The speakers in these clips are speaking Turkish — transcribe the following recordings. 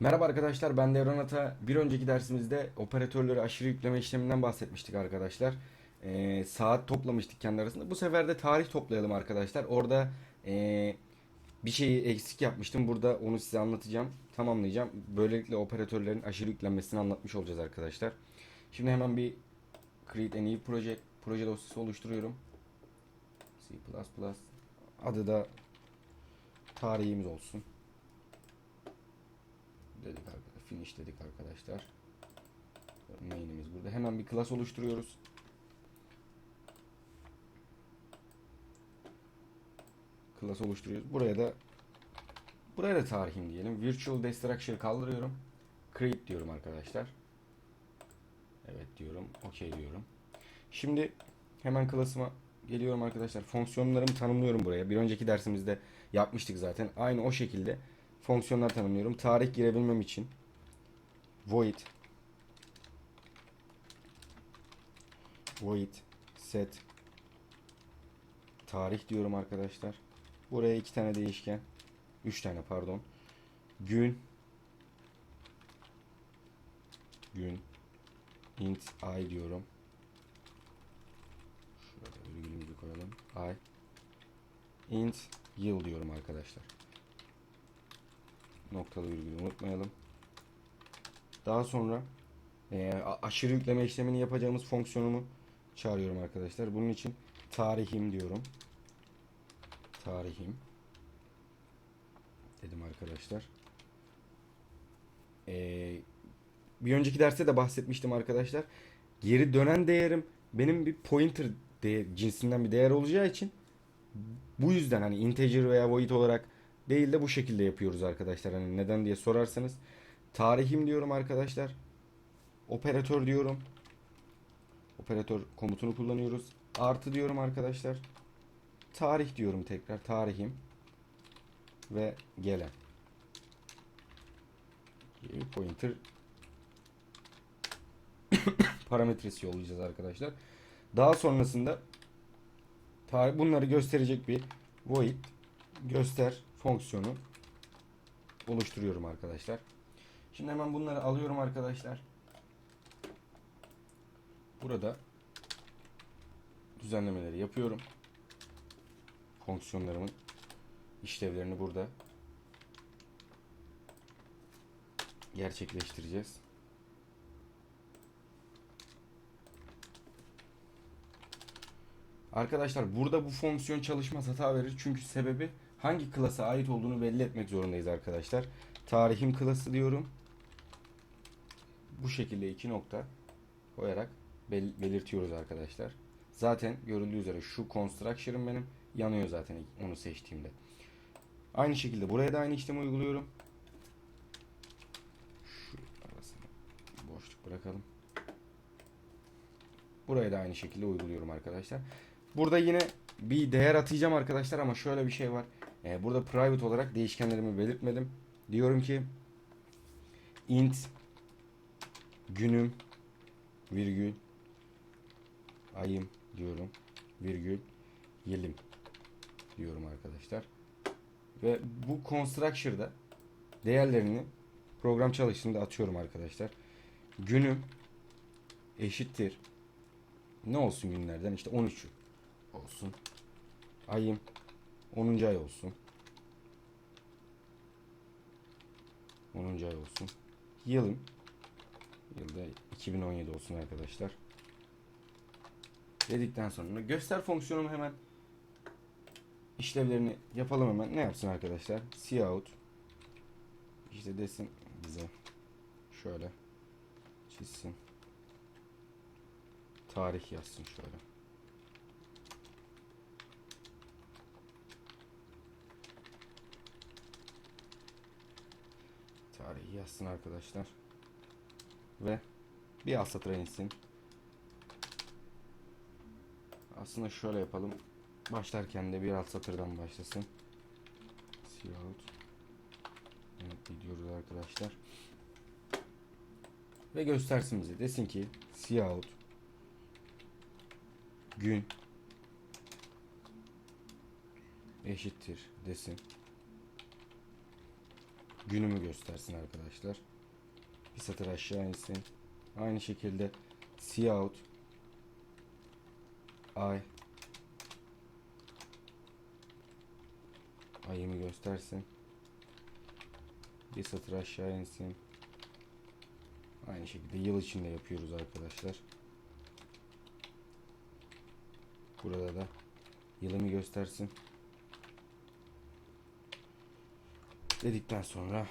Merhaba arkadaşlar ben Devran Ata. Bir önceki dersimizde operatörleri aşırı yükleme işleminden bahsetmiştik arkadaşlar. Ee, saat toplamıştık kendi arasında. Bu sefer de tarih toplayalım arkadaşlar. Orada ee, bir şeyi eksik yapmıştım. Burada onu size anlatacağım. Tamamlayacağım. Böylelikle operatörlerin aşırı yüklenmesini anlatmış olacağız arkadaşlar. Şimdi hemen bir create a new project proje dosyası oluşturuyorum. C++ adı da tarihimiz olsun dedik. Finish dedik arkadaşlar. Main'imiz burada. Hemen bir class oluşturuyoruz. Class oluşturuyoruz. Buraya da buraya da tarihim diyelim. Virtual Destructure kaldırıyorum. Create diyorum arkadaşlar. Evet diyorum. OK diyorum. Şimdi hemen class'ıma geliyorum arkadaşlar. Fonksiyonlarımı tanımlıyorum buraya. Bir önceki dersimizde yapmıştık zaten. Aynı o şekilde fonksiyonlar tanımlıyorum. Tarih girebilmem için void void set tarih diyorum arkadaşlar. Buraya iki tane değişken, üç tane pardon. Gün gün int ay diyorum. Şöyle virgülümüzü koyalım. Ay int yıl diyorum arkadaşlar noktalı virgülü unutmayalım. Daha sonra e, aşırı yükleme işlemini yapacağımız fonksiyonumu çağırıyorum arkadaşlar. Bunun için tarihim diyorum. Tarihim dedim arkadaşlar. E, bir önceki derste de bahsetmiştim arkadaşlar. Geri dönen değerim benim bir pointer değer, cinsinden bir değer olacağı için bu yüzden hani integer veya void olarak değil de bu şekilde yapıyoruz arkadaşlar. Hani neden diye sorarsanız tarihim diyorum arkadaşlar. Operatör diyorum. Operatör komutunu kullanıyoruz. Artı diyorum arkadaşlar. Tarih diyorum tekrar. Tarihim ve gelen. Pointer parametresi yollayacağız arkadaşlar. Daha sonrasında tarih bunları gösterecek bir void göster fonksiyonu oluşturuyorum arkadaşlar. Şimdi hemen bunları alıyorum arkadaşlar. Burada düzenlemeleri yapıyorum. Fonksiyonlarımın işlevlerini burada gerçekleştireceğiz. Arkadaşlar burada bu fonksiyon çalışmaz hata verir. Çünkü sebebi hangi klasa ait olduğunu belli etmek zorundayız arkadaşlar. Tarihim klası diyorum. Bu şekilde iki nokta koyarak bel- belirtiyoruz arkadaşlar. Zaten görüldüğü üzere şu construction'ım benim yanıyor zaten onu seçtiğimde. Aynı şekilde buraya da aynı işlemi uyguluyorum. Şu arasına boşluk bırakalım. Buraya da aynı şekilde uyguluyorum arkadaşlar. Burada yine bir değer atayacağım arkadaşlar ama şöyle bir şey var. Ee, burada private olarak değişkenlerimi belirtmedim. Diyorum ki int günüm virgül ayım diyorum virgül yılim diyorum arkadaşlar. Ve bu constructor'da değerlerini program çalıştığında atıyorum arkadaşlar. Günüm eşittir ne olsun günlerden işte 13'ü olsun. Ayım 10. ay olsun. 10. ay olsun. Yılım yılda 2017 olsun arkadaşlar. Dedikten sonra göster fonksiyonumu hemen işlevlerini yapalım hemen. Ne yapsın arkadaşlar? Cout işte desin bize şöyle çizsin. Tarih yazsın şöyle. Tarihi yazsın arkadaşlar. Ve bir alt satıra insin. Aslında şöyle yapalım. Başlarken de bir alt satırdan başlasın. Cout. Evet gidiyoruz arkadaşlar. Ve göstersin bize. Desin ki Cout gün eşittir desin. Günümü göstersin arkadaşlar. Bir satır aşağı insin. Aynı şekilde cout ay ayımı göstersin. Bir satır aşağı insin. Aynı şekilde yıl içinde yapıyoruz arkadaşlar. Burada da yılımı göstersin. Dedikten sonra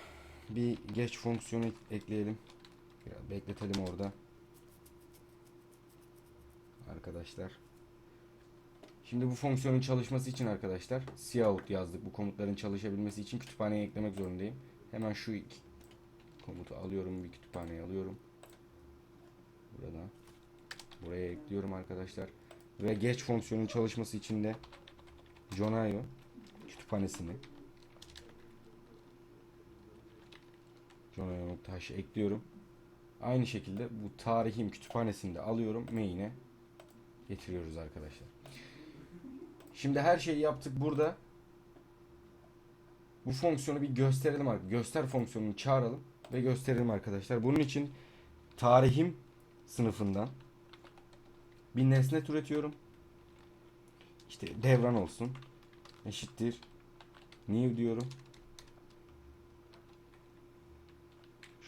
bir geç fonksiyonu ekleyelim. Biraz bekletelim orada. Arkadaşlar. Şimdi bu fonksiyonun çalışması için arkadaşlar cout yazdık. Bu komutların çalışabilmesi için kütüphaneye eklemek zorundayım. Hemen şu iki komutu alıyorum. Bir kütüphaneye alıyorum. Burada. Buraya ekliyorum arkadaşlar. Ve geç fonksiyonun çalışması için de Jonayo kütüphanesini Jonayo.h'ı ekliyorum. Aynı şekilde bu tarihim kütüphanesini de alıyorum. Main'e getiriyoruz arkadaşlar. Şimdi her şeyi yaptık burada. Bu fonksiyonu bir gösterelim artık. Göster fonksiyonunu çağıralım ve gösterelim arkadaşlar. Bunun için tarihim sınıfından bir nesne türetiyorum. İşte devran olsun. Eşittir. New diyorum.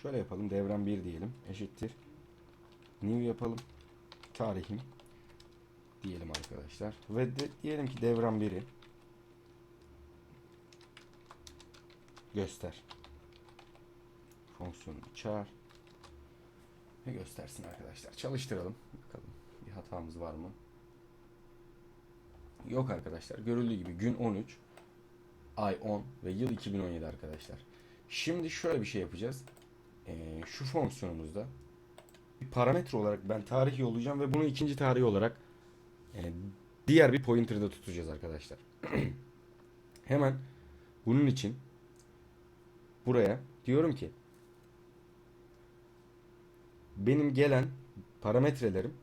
Şöyle yapalım. Devran 1 diyelim. Eşittir. New yapalım. Tarihim diyelim arkadaşlar. Ve de, diyelim ki devran 1'i göster. Fonksiyonu çağır. Ve göstersin arkadaşlar. Çalıştıralım. Bakalım bir hatamız var mı? Yok arkadaşlar. Görüldüğü gibi gün 13, ay 10 ve yıl 2017 arkadaşlar. Şimdi şöyle bir şey yapacağız. Ee, şu fonksiyonumuzda bir parametre olarak ben tarih yollayacağım ve bunu ikinci tarih olarak e, diğer bir pointer'da tutacağız arkadaşlar. Hemen bunun için buraya diyorum ki benim gelen parametrelerim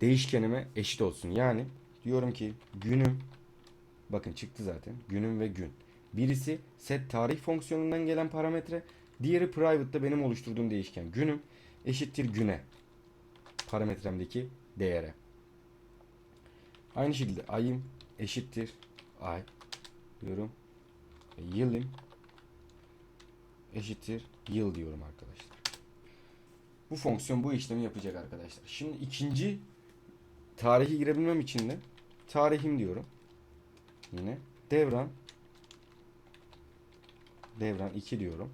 değişkenime eşit olsun. Yani diyorum ki günüm bakın çıktı zaten günüm ve gün. Birisi set tarih fonksiyonundan gelen parametre, diğeri private'da benim oluşturduğum değişken. Günüm eşittir güne parametremdeki değere. Aynı şekilde ayım eşittir ay diyorum. Ve yılım eşittir yıl diyorum arkadaşlar. Bu fonksiyon bu işlemi yapacak arkadaşlar. Şimdi ikinci tarihi girebilmem için de tarihim diyorum. Yine devran devran 2 diyorum.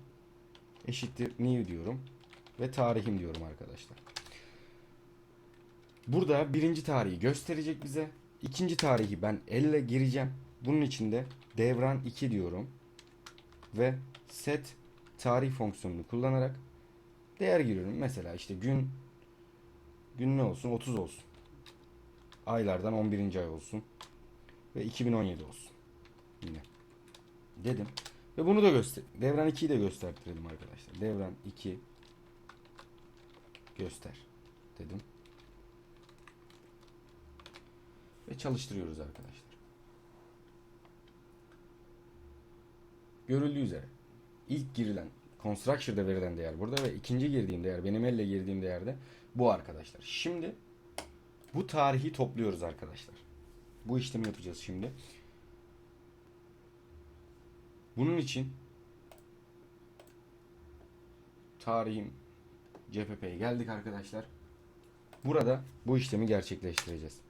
Eşittir new diyorum. Ve tarihim diyorum arkadaşlar. Burada birinci tarihi gösterecek bize. İkinci tarihi ben elle gireceğim. Bunun için de devran 2 diyorum. Ve set tarih fonksiyonunu kullanarak değer giriyorum. Mesela işte gün gün ne olsun? 30 olsun. Aylardan 11. ay olsun. Ve 2017 olsun. Yine. Dedim. Ve bunu da göster. Devran 2'yi de göstertirelim arkadaşlar. Devran 2 göster dedim. Ve çalıştırıyoruz arkadaşlar. Görüldüğü üzere ilk girilen Construction'da verilen değer burada ve ikinci girdiğim değer benim elle girdiğim değerde bu arkadaşlar. Şimdi bu tarihi topluyoruz arkadaşlar. Bu işlemi yapacağız şimdi. Bunun için tarihim CPP'ye geldik arkadaşlar. Burada bu işlemi gerçekleştireceğiz.